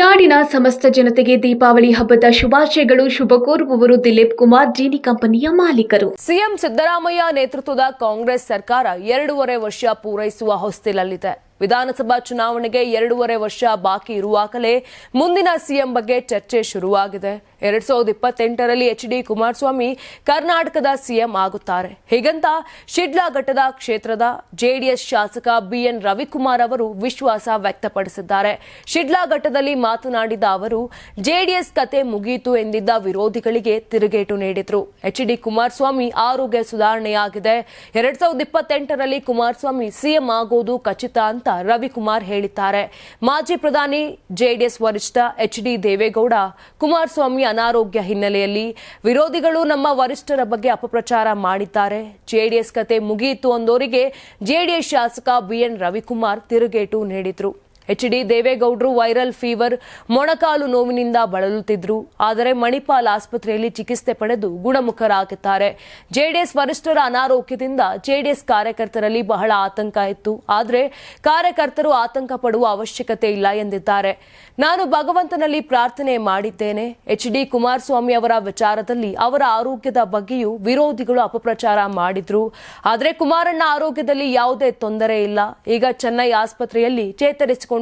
ನಾಡಿನ ಸಮಸ್ತ ಜನತೆಗೆ ದೀಪಾವಳಿ ಹಬ್ಬದ ಶುಭಾಶಯಗಳು ಶುಭ ಕೋರುವವರು ದಿಲೀಪ್ ಕುಮಾರ್, ಜೀನಿ ಕಂಪನಿಯ ಮಾಲೀಕರು. ಸಿಎಂ ಸಿದ್ದರಾಮಯ್ಯ ನೇತೃತ್ವದ ಕಾಂಗ್ರೆಸ್ ಸರ್ಕಾರ ಎರಡೂವರೆ ವರ್ಷ ಪೂರೈಸುವ ಹೊಸ್ತಿಲಲ್ಲಿದೆ. ವಿಧಾನಸಭಾ ಚುನಾವಣೆಗೆ ಎರಡೂವರೆ ವರ್ಷ ಬಾಕಿ ಇರುವಾಗಲೇ ಮುಂದಿನ ಸಿಎಂ ಬಗ್ಗೆ ಚರ್ಚೆ ಶುರುವಾಗಿದೆ. ಎರಡ್ ಸಾವಿರದ ಇಪ್ಪತ್ತೆಂಟರಲ್ಲಿ ಎಚ್ ಡಿ ಕುಮಾರಸ್ವಾಮಿ ಕರ್ನಾಟಕದ ಸಿಎಂ ಆಗುತ್ತಾರೆ. ಹೀಗಂತ ಶಿಡ್ಲಾಘಟ್ಟದ ಕ್ಷೇತ್ರದ ಜೆಡಿಎಸ್ ಶಾಸಕ ಬಿಎನ್ ರವಿಕುಮಾರ್ ಅವರು ವಿಶ್ವಾಸ ವ್ಯಕ್ತಪಡಿಸಿದ್ದಾರೆ. ಶಿಡ್ಲಾಘಟ್ಟದಲ್ಲಿ ಮಾತನಾಡಿದ ಅವರು, ಜೆಡಿಎಸ್ ಕತೆ ಮುಗಿಯಿತು ಎಂದಿದ್ದ ವಿರೋಧಿಗಳಿಗೆ ತಿರುಗೇಟು ನೀಡಿದರು. ಎಚ್ ಡಿ ಕುಮಾರಸ್ವಾಮಿ ಆರೋಗ್ಯ ಸುಧಾರಣೆಯಾಗಿದೆ. ಎರಡ್ ಸಾವಿರದ ಇಪ್ಪತ್ತೆಂಟರಲ್ಲಿ ಕುಮಾರಸ್ವಾಮಿ ಸಿಎಂ ಆಗೋದು ಖಚಿತ ರವಿಕುಮಾರ್ ಹೇಳಿದ್ದಾರೆ. ಮಾಜಿ ಪ್ರಧಾನಿ ಜೆಡಿಎಸ್ ವರಿಷ್ಠ ಎಚ್ ಡಿ ದೇವೇಗೌಡ, ಕುಮಾರಸ್ವಾಮಿ ಅನಾರೋಗ್ಯ ಹಿನ್ನೆಲೆಯಲ್ಲಿ ವಿರೋಧಿಗಳು ನಮ್ಮ ವರಿಷ್ಠರ ಬಗ್ಗೆ ಅಪಪ್ರಚಾರ ಮಾಡಿದ್ದಾರೆ. ಜೆಡಿಎಸ್ ಕತೆ ಮುಗಿಯಿತು ಅಂದೋರಿಗೆ ಜೆಡಿಎಸ್ ಶಾಸಕ ಬಿಎನ್ ರವಿಕುಮಾರ್ ತಿರುಗೇಟು ನೀಡಿದ್ರು. ಎಚ್ ಡಿ ದೇವೇಗೌಡರು ವೈರಲ್ ಫೀವರ್ ಮೊಣಕಾಲು ನೋವಿನಿಂದ ಬಳಲುತ್ತಿದ್ದರು ಆದರೆ ಮಣಿಪಾಲ್ ಆಸ್ಪತ್ರೆಯಲ್ಲಿ ಚಿಕಿತ್ಸೆ ಪಡೆದು ಗುಣಮುಖರಾಗಿದ್ದಾರೆ. ಜೆಡಿಎಸ್ ವರಿಷ್ಠರ ಅನಾರೋಗ್ಯದಿಂದ ಜೆಡಿಎಸ್ ಕಾರ್ಯಕರ್ತರಲ್ಲಿ ಬಹಳ ಆತಂಕ ಇತ್ತು. ಆದರೆ ಕಾರ್ಯಕರ್ತರು ಆತಂಕ ಪಡುವ ಅವಶ್ಯಕತೆ ಇಲ್ಲ ಎಂದಿದ್ದಾರೆ. ನಾನು ಭಗವಂತನಲ್ಲಿ ಪ್ರಾರ್ಥನೆ ಮಾಡಿದ್ದೇನೆ. ಎಚ್ ಡಿ ಕುಮಾರಸ್ವಾಮಿ ಅವರ ವಿಚಾರದಲ್ಲಿ ಅವರ ಆರೋಗ್ಯದ ಬಗ್ಗೆಯೂ ವಿರೋಧಿಗಳು ಅಪಪ್ರಚಾರ ಮಾಡಿದ್ರು. ಆದರೆ ಕುಮಾರಣ್ಣ ಆರೋಗ್ಯದಲ್ಲಿ ಯಾವುದೇ ತೊಂದರೆ ಇಲ್ಲ. ಈಗ ಚೆನ್ನೈ ಆಸ್ಪತ್ರೆಯಲ್ಲಿ ಚೇತರಿಸಿಕೊಂಡು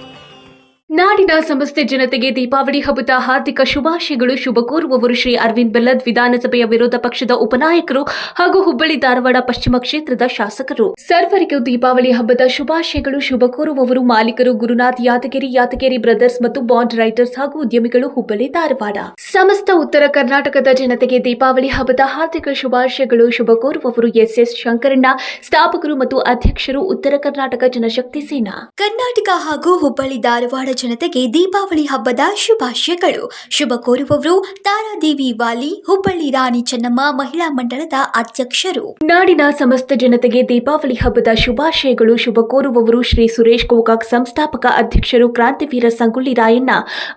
ನಾಡಿನ ಸಮಸ್ತ ಜನತೆಗೆ ದೀಪಾವಳಿ ಹಬ್ಬದ ಹಾರ್ದಿಕ ಶುಭಾಶಯಗಳು. ಶುಭ ಕೋರುವವರು ಶ್ರೀ ಅರವಿಂದ್ ಬೆಲ್ಲದ್ ವಿಧಾನಸಭೆಯ ವಿರೋಧ ಪಕ್ಷದ ಉಪನಾಯಕರು ಹಾಗೂ ಹುಬ್ಬಳ್ಳಿ ಧಾರವಾಡ ಪಶ್ಚಿಮ ಕ್ಷೇತ್ರದ ಶಾಸಕರು. ಸರ್ವರಿಗೆ ದೀಪಾವಳಿ ಹಬ್ಬದ ಶುಭಾಶಯಗಳು. ಶುಭ ಕೋರುವವರು ಮಾಲೀಕರು ಗುರುನಾಥ್ ಯಾದಗಿರಿ ಯಾದಗಿರಿ ಬ್ರದರ್ಸ್ ಮತ್ತು ಬಾಂಡ್ ರೈಟರ್ಸ್ ಹಾಗೂ ಉದ್ಯಮಿಗಳು ಹುಬ್ಬಳ್ಳಿ ಧಾರವಾಡ. ಸಮಸ್ತ ಉತ್ತರ ಕರ್ನಾಟಕದ ಜನತೆಗೆ ದೀಪಾವಳಿ ಹಬ್ಬದ ಹಾರ್ದಿಕ ಶುಭಾಶಯಗಳು. ಶುಭ ಕೋರುವವರು ಎಸ್ ಎಸ್ ಶಂಕರಣ್ಣ, ಸ್ಥಾಪಕರು ಮತ್ತು ಅಧ್ಯಕ್ಷರು ಉತ್ತರ ಕರ್ನಾಟಕ ಜನಶಕ್ತಿ ಸೇನಾ. ಕರ್ನಾಟಕ ಹಾಗೂ ಹುಬ್ಬಳ್ಳಿ ಧಾರವಾಡ ಜನತೆಗೆ ದೀಪಾವಳಿ ಹಬ್ಬದ ಶುಭಾಶಯಗಳು. ಶುಭ ಕೋರುವವರು ತಾರಾದೇವಿ ವಾಲಿ ಹುಬ್ಬಳ್ಳಿ ರಾಣಿ ಚೆನ್ನಮ್ಮ ಮಹಿಳಾ ಮಂಡಳದ ಅಧ್ಯಕ್ಷರು. ನಾಡಿನ ಸಮಸ್ತ ಜನತೆಗೆ ದೀಪಾವಳಿ ಹಬ್ಬದ ಶುಭಾಶಯಗಳು. ಶುಭ ಕೋರುವವರು ಶ್ರೀ ಸುರೇಶ್ ಗೋಕಾಕ್ ಸಂಸ್ಥಾಪಕ ಅಧ್ಯಕ್ಷರು ಕ್ರಾಂತಿವೀರ ಸಂಗೊಳ್ಳಿ ರಾಯಣ್ಣ.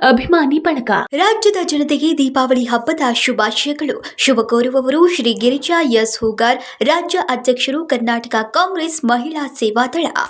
ಅಭಿಮಾನಿ ಬಳಗ. ರಾಜ್ಯದ ಜನತೆಗೆ ದೀಪಾವಳಿ ಹಬ್ಬದ ಶುಭಾಶಯಗಳು. ಶುಭ ಕೋರುವವರು ಶ್ರೀ ಗಿರಿಜಾ ಎಸ್. ಹೂಗಾರ್ ರಾಜ್ಯ ಅಧ್ಯಕ್ಷರು ಕರ್ನಾಟಕ ಕಾಂಗ್ರೆಸ್ ಮಹಿಳಾ ಸೇವಾದಳ